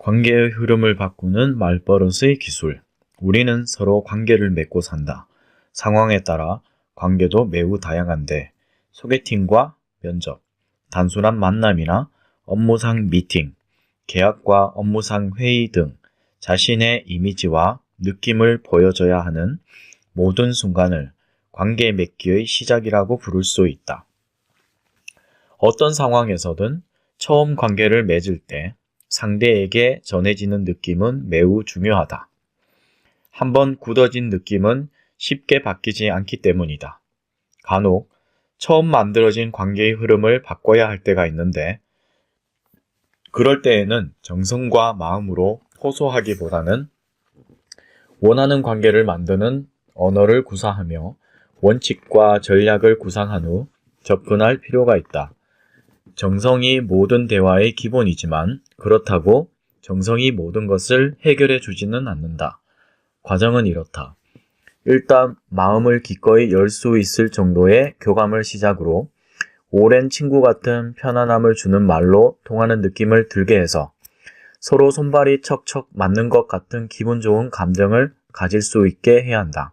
관계의 흐름을 바꾸는 말버릇의 기술. 우리는 서로 관계를 맺고 산다. 상황에 따라 관계도 매우 다양한데 소개팅과 면접, 단순한 만남이나 업무상 미팅, 계약과 업무상 회의 등 자신의 이미지와 느낌을 보여줘야 하는 모든 순간을 관계 맺기의 시작이라고 부를 수 있다. 어떤 상황에서든 처음 관계를 맺을 때 상대에게 전해지는 느낌은 매우 중요하다. 한번 굳어진 느낌은 쉽게 바뀌지 않기 때문이다. 간혹 처음 만들어진 관계의 흐름을 바꿔야 할 때가 있는데, 그럴 때에는 정성과 마음으로 호소하기보다는 원하는 관계를 만드는 언어를 구사하며 원칙과 전략을 구상한 후 접근할 필요가 있다. 정성이 모든 대화의 기본이지만 그렇다고 정성이 모든 것을 해결해 주지는 않는다. 과정은 이렇다. 일단 마음을 기꺼이 열 수 있을 정도의 교감을 시작으로 오랜 친구 같은 편안함을 주는 말로 통하는 느낌을 들게 해서 서로 손발이 척척 맞는 것 같은 기분 좋은 감정을 가질 수 있게 해야 한다.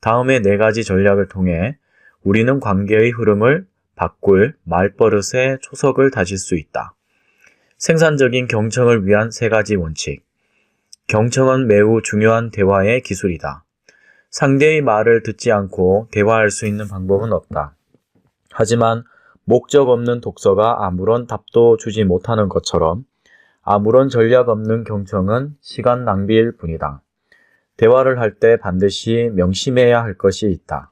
다음에 네 가지 전략을 통해 우리는 관계의 흐름을 바꿀 말버릇의 초석을 다질 수 있다. 생산적인 경청을 위한 세 가지 원칙. 경청은 매우 중요한 대화의 기술이다. 상대의 말을 듣지 않고 대화할 수 있는 방법은 없다. 하지만 목적 없는 독서가 아무런 답도 주지 못하는 것처럼 아무런 전략 없는 경청은 시간 낭비일 뿐이다. 대화를 할 때 반드시 명심해야 할 것이 있다.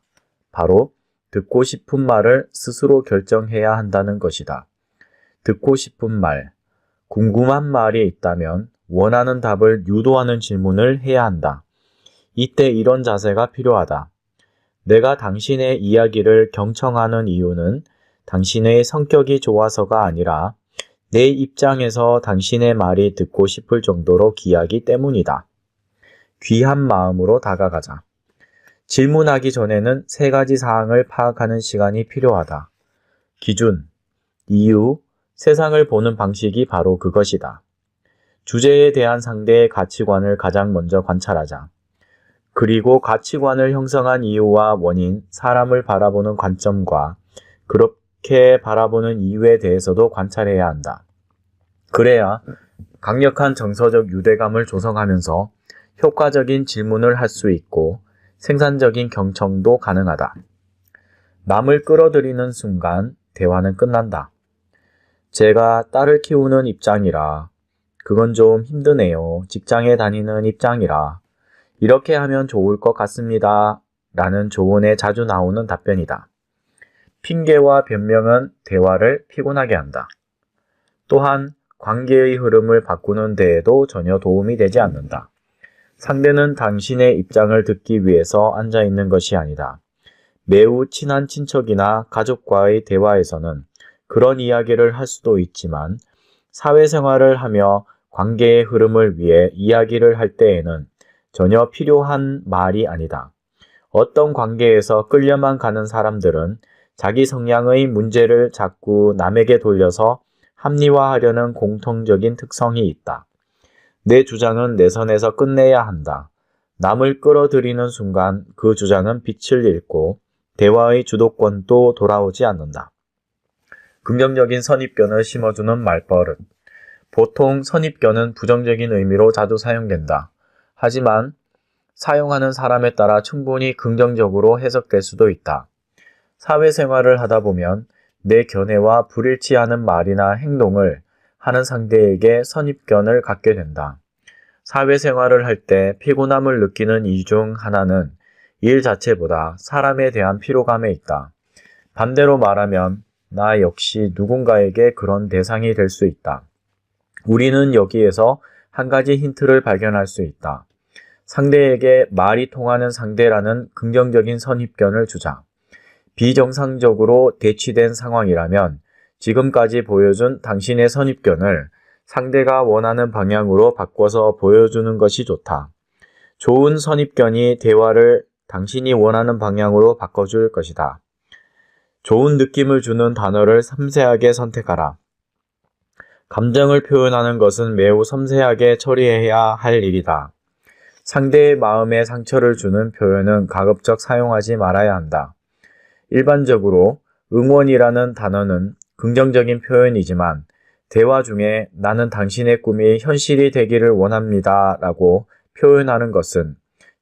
바로 듣고 싶은 말을 스스로 결정해야 한다는 것이다. 듣고 싶은 말, 궁금한 말이 있다면 원하는 답을 유도하는 질문을 해야 한다. 이때 이런 자세가 필요하다. 내가 당신의 이야기를 경청하는 이유는 당신의 성격이 좋아서가 아니라 내 입장에서 당신의 말이 듣고 싶을 정도로 귀하기 때문이다. 귀한 마음으로 다가가자. 질문하기 전에는 세 가지 사항을 파악하는 시간이 필요하다. 기준, 이유, 세상을 보는 방식이 바로 그것이다. 주제에 대한 상대의 가치관을 가장 먼저 관찰하자. 그리고 가치관을 형성한 이유와 원인, 사람을 바라보는 관점과 그렇게 바라보는 이유에 대해서도 관찰해야 한다. 그래야 강력한 정서적 유대감을 조성하면서 효과적인 질문을 할 수 있고 생산적인 경청도 가능하다. 남을 끌어들이는 순간 대화는 끝난다. 제가 딸을 키우는 입장이라 그건 좀 힘드네요. 직장에 다니는 입장이라 이렇게 하면 좋을 것 같습니다. 라는 조언에 자주 나오는 답변이다. 핑계와 변명은 대화를 피곤하게 한다. 또한 관계의 흐름을 바꾸는 데에도 전혀 도움이 되지 않는다. 상대는 당신의 입장을 듣기 위해서 앉아 있는 것이 아니다. 매우 친한 친척이나 가족과의 대화에서는 그런 이야기를 할 수도 있지만 사회생활을 하며 관계의 흐름을 위해 이야기를 할 때에는 전혀 필요한 말이 아니다. 어떤 관계에서 끌려만 가는 사람들은 자기 성향의 문제를 자꾸 남에게 돌려서 합리화하려는 공통적인 특성이 있다. 내 주장은 내 선에서 끝내야 한다. 남을 끌어들이는 순간 그 주장은 빛을 잃고 대화의 주도권도 돌아오지 않는다. 긍정적인 선입견을 심어주는 말버릇. 보통 선입견은 부정적인 의미로 자주 사용된다. 하지만 사용하는 사람에 따라 충분히 긍정적으로 해석될 수도 있다. 사회생활을 하다 보면 내 견해와 불일치하는 말이나 행동을 하는 상대에게 선입견을 갖게 된다. 사회생활을 할 때 피곤함을 느끼는 이유 중 하나는 일 자체보다 사람에 대한 피로감에 있다. 반대로 말하면 나 역시 누군가에게 그런 대상이 될 수 있다. 우리는 여기에서 한 가지 힌트를 발견할 수 있다. 상대에게 말이 통하는 상대라는 긍정적인 선입견을 주자. 비정상적으로 대치된 상황이라면 지금까지 보여준 당신의 선입견을 상대가 원하는 방향으로 바꿔서 보여주는 것이 좋다. 좋은 선입견이 대화를 당신이 원하는 방향으로 바꿔줄 것이다. 좋은 느낌을 주는 단어를 섬세하게 선택하라. 감정을 표현하는 것은 매우 섬세하게 처리해야 할 일이다. 상대의 마음에 상처를 주는 표현은 가급적 사용하지 말아야 한다. 일반적으로 응원이라는 단어는 긍정적인 표현이지만 대화 중에 나는 당신의 꿈이 현실이 되기를 원합니다 라고 표현하는 것은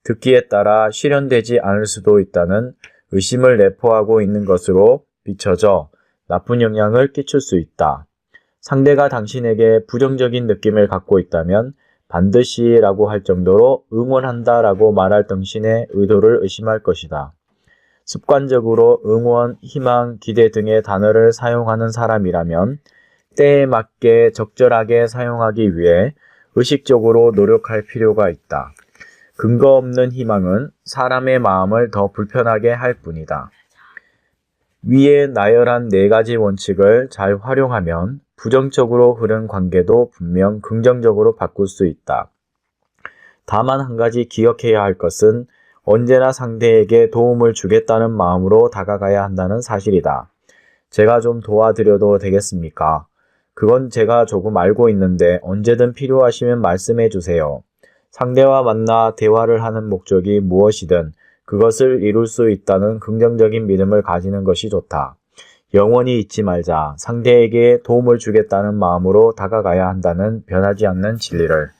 듣기에 따라 실현되지 않을 수도 있다는 의심을 내포하고 있는 것으로 비춰져 나쁜 영향을 끼칠 수 있다. 상대가 당신에게 부정적인 느낌을 갖고 있다면 반드시 라고 할 정도로 응원한다 라고 말할 당신의 의도를 의심할 것이다. 습관적으로 응원, 희망, 기대 등의 단어를 사용하는 사람이라면 때에 맞게 적절하게 사용하기 위해 의식적으로 노력할 필요가 있다. 근거 없는 희망은 사람의 마음을 더 불편하게 할 뿐이다. 위에 나열한 네 가지 원칙을 잘 활용하면 부정적으로 흐른 관계도 분명 긍정적으로 바꿀 수 있다. 다만 한 가지 기억해야 할 것은 언제나 상대에게 도움을 주겠다는 마음으로 다가가야 한다는 사실이다. 제가 좀 도와드려도 되겠습니까? 그건 제가 조금 알고 있는데 언제든 필요하시면 말씀해 주세요. 상대와 만나 대화를 하는 목적이 무엇이든 그것을 이룰 수 있다는 긍정적인 믿음을 가지는 것이 좋다. 영원히 잊지 말자. 상대에게 도움을 주겠다는 마음으로 다가가야 한다는 변하지 않는 진리를.